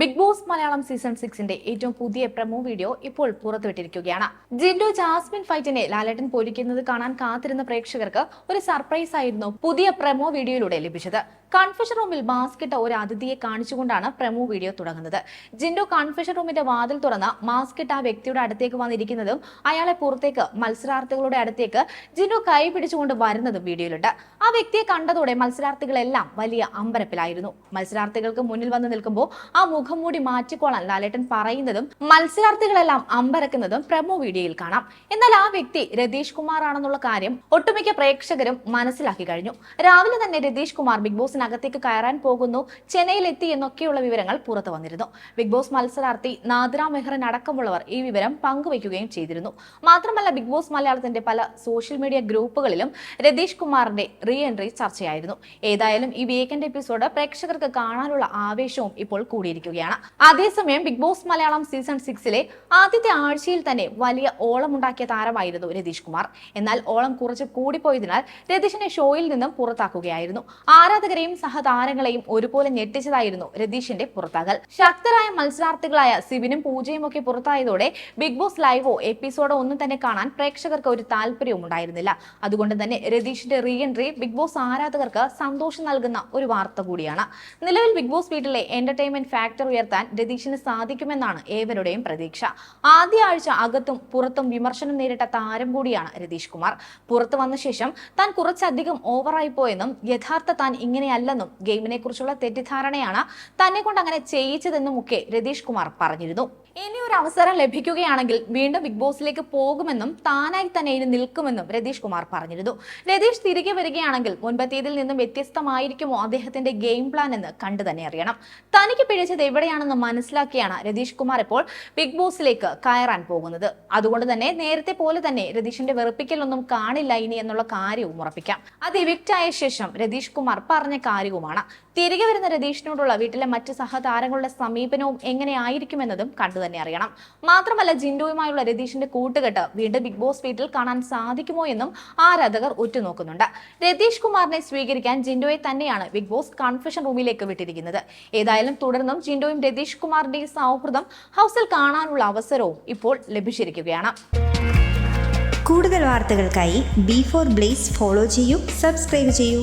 Big Boss Malayalam season സിക്സിന്റെ ഏറ്റവും പുതിയ പ്രമോ വീഡിയോ ഇപ്പോൾ പുറത്തുവിട്ടിരിക്കുകയാണ്. ജിൻഡോ ജാസ്മിൻ ഫൈറ്റിനെ ലാലേട്ടൻ പൊരിക്കുന്നത് കാണാൻ കാത്തിരുന്ന പ്രേക്ഷകർക്ക് ഒരു സർപ്രൈസ് ആയിരുന്നു പുതിയ പ്രമോ വീഡിയോയിലൂടെ ലഭിച്ചത്. കൺഫഷൻ റൂമിൽ മാസ്ക് ഇട്ട ഒരു അതിഥിയെ കാണിച്ചുകൊണ്ടാണ് പ്രമു വീഡിയോ തുടങ്ങുന്നത്. ജിൻഡോ കൺഫഷൻ റൂമിന്റെ വാതിൽ തുറന്ന് മാസ്ക് ഇട്ട ആ വ്യക്തിയുടെ അടുത്തേക്ക് വന്നിരിക്കുന്നതും അയാളെ പുറത്തേക്ക് മത്സരാർത്ഥികളുടെ അടുത്തേക്ക് ജിൻഡോ കൈ പിടിച്ചുകൊണ്ട് വരുന്നതും വീഡിയോയിലുണ്ട് ആ വ്യക്തിയെ കണ്ടതോടെ മത്സരാർത്ഥികളെല്ലാം വലിയ അമ്പരപ്പിലായിരുന്നു. മത്സരാർത്ഥികൾക്ക് മുന്നിൽ വന്ന് നിൽക്കുമ്പോൾ ആ മുഖം മൂടി മാറ്റിക്കോളാൻ ലാലേട്ടൻ പറയുന്നതും മത്സരാർത്ഥികളെല്ലാം അമ്പരക്കുന്നതും പ്രമു വീഡിയോയിൽ കാണാം. എന്നാൽ ആ വ്യക്തി രതീഷ് കുമാർ ആണെന്നുള്ള കാര്യം ഒട്ടുമിക്ക പ്രേക്ഷകരും മനസ്സിലാക്കി കഴിഞ്ഞു. രാവിലെ തന്നെ രതീഷ് കുമാർ ബിഗ് ബോസിനകത്തേക്ക് കയറാൻ പോകുന്നു. ചെന്നൈയിലെത്തി എന്നൊക്കെയുള്ള വിവരങ്ങൾ പുറത്തു വന്നിരുന്നു. ബിഗ് ബോസ് മത്സരാർത്ഥി നാദ്ര മെഹ്റൻ അടക്കമുള്ളവർ ഈ വിവരം പങ്കുവയ്ക്കുകയും ചെയ്തിരുന്നു. മാത്രമല്ല ബിഗ് ബോസ് മലയാളത്തിന്റെ പല സോഷ്യൽ മീഡിയ ഗ്രൂപ്പുകളിലും രതീഷ് കുമാറിന്റെ റീ എൻട്രി ചർച്ചയായിരുന്നു. ഏതായാലും ഈ വീക്കെൻഡ് എപ്പിസോഡ് പ്രേക്ഷകർക്ക് കാണാനുള്ള ആവേശവും ഇപ്പോൾ കൂടിയിരിക്കുകയാണ്. അതേസമയം ബിഗ് ബോസ് മലയാളം സീസൺ സിക്സിലെ ആദ്യത്തെ ആഴ്ചയിൽ തന്നെ വലിയ ഓളമുണ്ടാക്കിയ താരമായിരുന്നു രതീഷ് കുമാർ. എന്നാൽ ഓളം കുറച്ച് കൂടിപ്പോയതിനാൽ രതീഷിനെ ഷോയിൽ നിന്നും പുറത്താക്കുകയായിരുന്നു. ആരാധകരെയും സഹതാരങ്ങളെയും ഒരുപോലെ ഞെട്ടിച്ചതായിരുന്നു രതീഷിന്റെ പുറത്താകൽ. ശക്തരായ മത്സരാർത്ഥികളായ സിബിനും പൂജയും ഒക്കെ പുറത്തായതോടെ ബിഗ് ബോസ് ലൈവോ എപ്പിസോഡോ ഒന്നും തന്നെ കാണാൻ പ്രേക്ഷകർക്ക് ഒരു താല്പര്യവും ഉണ്ടായിരുന്നില്ല. അതുകൊണ്ട് തന്നെ രതീഷിന്റെ റീ എൻട്രി ബിഗ് ബോസ് ആരാധകർക്ക് സന്തോഷം നൽകുന്ന ഒരു വാർത്ത കൂടിയാണ്. നിലവിൽ ബിഗ് ബോസ് വീട്ടിലെ എന്റർടൈൻമെന്റ് ഫാക്ടർ ഉയർത്താൻ രതീഷിന് സാധിക്കുമെന്നാണ് ഏവരുടെയും പ്രതീക്ഷ. ആദ്യ ആഴ്ച അകത്തും പുറത്തും വിമർശനം നേരിട്ട താരം കൂടിയാണ് രതീഷ് കുമാർ. പുറത്തു വന്ന ശേഷം താൻ കുറച്ചധികം ഓവറായി പോയെന്നും യഥാർത്ഥ താൻ ഇങ്ങനെയല്ലെന്നും ഗെയിമിനെ കുറിച്ചുള്ള തെറ്റിദ്ധാരണയാണ് തന്നെ കൊണ്ട് അങ്ങനെ ചെയ്യിച്ചതെന്നും ഒക്കെ രതീഷ് കുമാർ പറഞ്ഞിരുന്നു. ഇനി ഒരു അവസരം ലഭിക്കുകയാണെങ്കിൽ വീണ്ടും ബിഗ് ബോസിലേക്ക് പോകുമെന്നും താനായി തന്നെ ഇനി നിൽക്കുമെന്നും രതീഷ് കുമാർ പറഞ്ഞിരുന്നു. രതീഷ് തിരികെ വരികയാണെങ്കിൽ മുൻപത്തേതിൽ നിന്നും വ്യത്യസ്തമായിരിക്കുമോ അദ്ദേഹത്തിന്റെ ഗെയിം പ്ലാൻ എന്ന് കണ്ടു തന്നെ അറിയണം. തനിക്ക് പിഴച്ചത് എവിടെയാണെന്ന് മനസ്സിലാക്കിയാണ് രതീഷ് കുമാർ ഇപ്പോൾ ബിഗ് ബോസിലേക്ക് കയറാൻ പോകുന്നത്. അതുകൊണ്ട് തന്നെ നേരത്തെ പോലെ തന്നെ രതീഷിന്റെ വെറുപ്പിക്കലൊന്നും കാണില്ല ഇനി എന്നുള്ള കാര്യവും ഉറപ്പിക്കാം. അത് ഇവിക്റ്റായ ശേഷം രതീഷ് കുമാർ പറഞ്ഞ കാര്യവുമാണ്. തിരികെ വരുന്ന രതീഷിനോടുള്ള വീട്ടിലെ മറ്റ് സഹതാരങ്ങളുടെ സമീപനവും എങ്ങനെയായിരിക്കുമെന്നതും കണ്ടു തന്നെ അറിയണം. മാത്രമല്ല ജിൻഡോയുമായുള്ള രതീഷിന്റെ കൂട്ടുകെട്ട് വീണ്ടും ബിഗ് ബോസ് വീട്ടിൽ കാണാൻ സാധിക്കുമോ എന്നും ആരാധകർ ഉറ്റുനോക്കുന്നുണ്ട്. രതീഷ് കുമാറിനെ സ്വീകരിക്കാൻ ജിൻഡോയെ തന്നെയാണ് ബിഗ് ബോസ് കൺഫഷൻ റൂമിലേക്ക് വിട്ടിരിക്കുന്നത്. ഏതായാലും തുടർന്നും ജിൻഡോയും രതീഷ് കുമാറിന്റെയും സൗഹൃദം ഹൗസിൽ കാണാനുള്ള അവസരവും ഇപ്പോൾ ലഭിച്ചിരിക്കുകയാണ്. കൂടുതൽ വാർത്തകൾക്കായി ബി ഫോർ ബ്ലേസ് ഫോളോ ചെയ്യൂ സബ്സ്ക്രൈബ് ചെയ്യൂ.